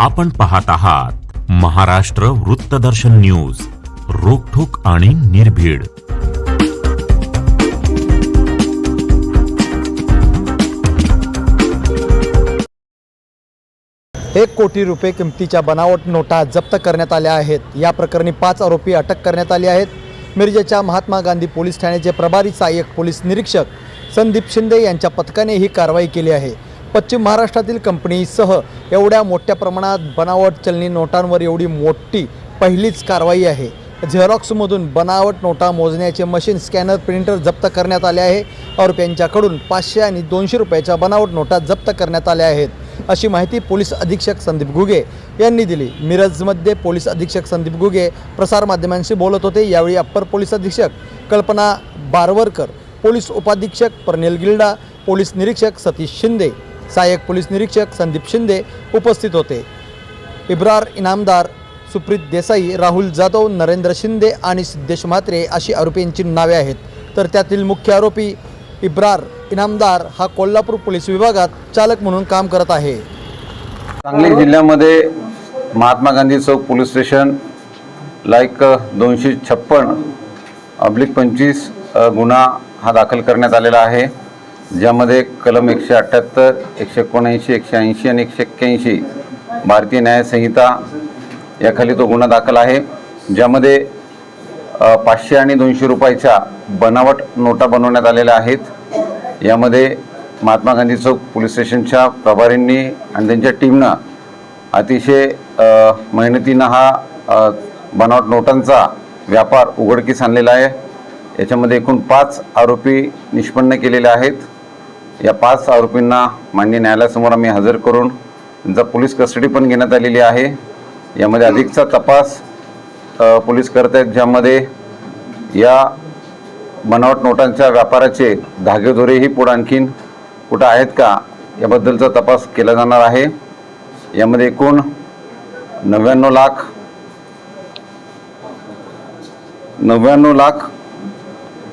आपण पाहत आहात महाराष्ट्र वृत्तदर्शन न्यूज रोखोक आणि निर्भीड. एक कोटी रुपये किमतीच्या बनावट नोटा जप्त करण्यात आल्या आहेत. या प्रकरणी पाच आरोपी अटक करण्यात आले आहेत. मिरजेच्या महात्मा गांधी पोलीस ठाण्याचे प्रभारी सहाय्यक पोलीस निरीक्षक संदीप शिंदे यांच्या पथकाने ही कारवाई केली आहे. पश्चिम महाराष्ट्रातील कंपनीसह एवढ्या मोठ्या प्रमाणात बनावट चलनी नोटांवर एवढी मोठी पहिलीच कारवाई आहे. झेरॉक्समधून बनावट नोटा मोजण्याचे मशीन स्कॅनर प्रिंटर जप्त करण्यात आले आहे. आरोपींच्याकडून पाचशे आणि दोनशे रुपयाच्या बनावट नोटा जप्त करण्यात आल्या आहेत. अशी माहिती पोलीस अधीक्षक संदीप घुगे यांनी दिली. मिरजमध्ये पोलीस अधीक्षक संदीप घुगे प्रसारमाध्यमांशी बोलत होते. यावेळी अप्पर पोलीस अधीक्षक कल्पना बारवरकर पोलीस उपाधीक्षक प्रनिल गिल्डा पोलीस निरीक्षक सतीश शिंदे सहाय्यक पोलीस निरीक्षक संदीप शिंदे उपस्थित होते. इब्रार इनामदार सुप्रीत देसाई राहुल जाधव नरेंद्र शिंदे आणि सिद्धेश म्हात्रे अशी आरोपींची नावे आहेत. तर त्यातील मुख्य आरोपी इब्रार इनामदार हा कोल्हापूर पोलीस विभागात चालक म्हणून काम करत आहे. सांगली जिल्ह्यामध्ये महात्मा गांधी चौक पोलीस स्टेशन लाईक दोनशे छप्पन अब्लिक पंचवीस गुन्हा हा दाखल करण्यात आलेला आहे. ज्यामध्ये कलम एकशे अठ्ठ्याहत्तर एकशे एकोणऐंशी एकशे ऐंशी आणि एकशे एक्क्याऐंशी भारतीय न्यायसंहिता याखाली तो गुन्हा दाखल आहे ज्यामध्ये पाचशे आणि दोनशे रुपयाच्या बनावट नोटा बनवण्यात आलेल्या आहेत. यामध्ये महात्मा गांधी चौक पोलीस स्टेशनच्या प्रभारींनी आणि त्यांच्या टीमनं अतिशय मेहनतीनं हा बनावट नोटांचा व्यापार उघडकीस आणलेला आहे. याच्यामध्ये एकूण पाच आरोपी निष्पन्न केलेले आहेत. या पाच आरोपींना मान्य न्यायालयासमोर आम्ही हजर करून त्यांचा पोलीस कस्टडी पण घेण्यात आलेली आहे. यामध्ये अधिकचा तपास पोलीस करत आहेत ज्यामध्ये या बनावट नोटांच्या व्यापाराचे धागेदोरेही पुढं आणखीन कुठं आहेत का याबद्दलचा तपास केला जाणार आहे. यामध्ये एकूण नव्याण्णव लाख नव्याण्णव लाख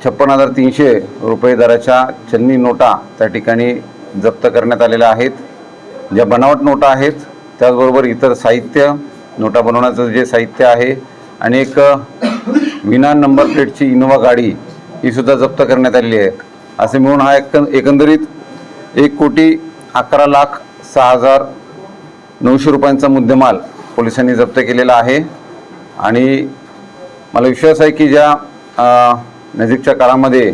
छप्पन हजार तीनशे रुपये दराच्या चलनी नोटा त्या ठिकाणी जप्त करण्यात आलेल्या आहेत. ज्या बनावट नोटा आहेत त्याचबरोबर इतर साहित्य नोटा बनवण्याचं जे साहित्य आहे आणि एक विना नंबर प्लेटची इनोवा गाडी ही सुद्धा जप्त करण्यात आलेली आहे. असे मिळून हा एक एकंदरीत एक कोटी अकरा लाख सहा हजार नऊशे रुपयांचा मुद्देमाल पोलिसांनी जप्त केलेला आहे. आणि मला विश्वास आहे की ज्या नजीकच्या काळामध्ये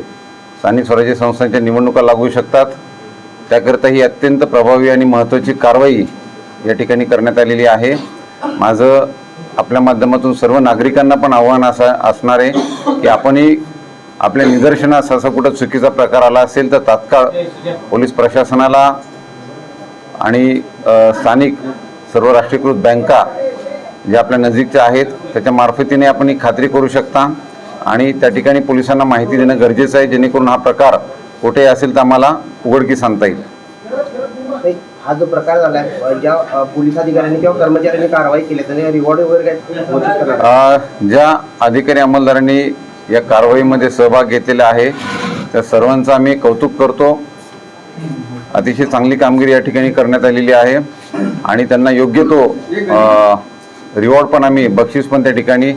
स्थानिक स्वराज्य संस्थांच्या निवडणुका लागू शकतात. त्याकरिता ही अत्यंत प्रभावी आणि महत्त्वाची कारवाई या ठिकाणी करण्यात आलेली आहे. माझं आपल्या माध्यमातून सर्व नागरिकांना पण आव्हान असा असणार आहे की आपणही आपल्या निदर्शनास असा कुठं चुकीचा प्रकार आला असेल तर तात्काळ पोलीस प्रशासनाला आणि स्थानिक सर्व राष्ट्रीयकृत बँका ज्या आपल्या नजीकच्या आहेत त्याच्या मार्फतीने आपण ही खात्री करू शकता. आणि त्या ठिकाणी पोलिसांना माहिती देणं गरजेचं आहे जेणेकरून हा प्रकार कुठे असेल तर आम्हाला उघडकीस आणता येईल. हा जो प्रकार झालाय अ, ज्या पोलीस अधिकाऱ्यांनी किंवा कर्मचाऱ्यांनी कारवाई केली त्याने रिवॉर्ड वगैरे काय ज्या अधिकारी अंमलदारांनी या कारवाईमध्ये सहभाग घेतलेला आहे त्या सर्वांचं आम्ही कौतुक करतो. अतिशय चांगली कामगिरी या ठिकाणी करण्यात आलेली आहे आणि त्यांना योग्य तो रिवॉर्ड पण आम्ही बक्षीस पण त्या ठिकाणी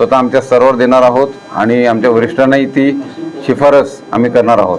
स्वतः आमच्या स्तरावर देणार आहोत आणि आमच्या वरिष्ठांनाही ती शिफारस आम्ही करणार आहोत.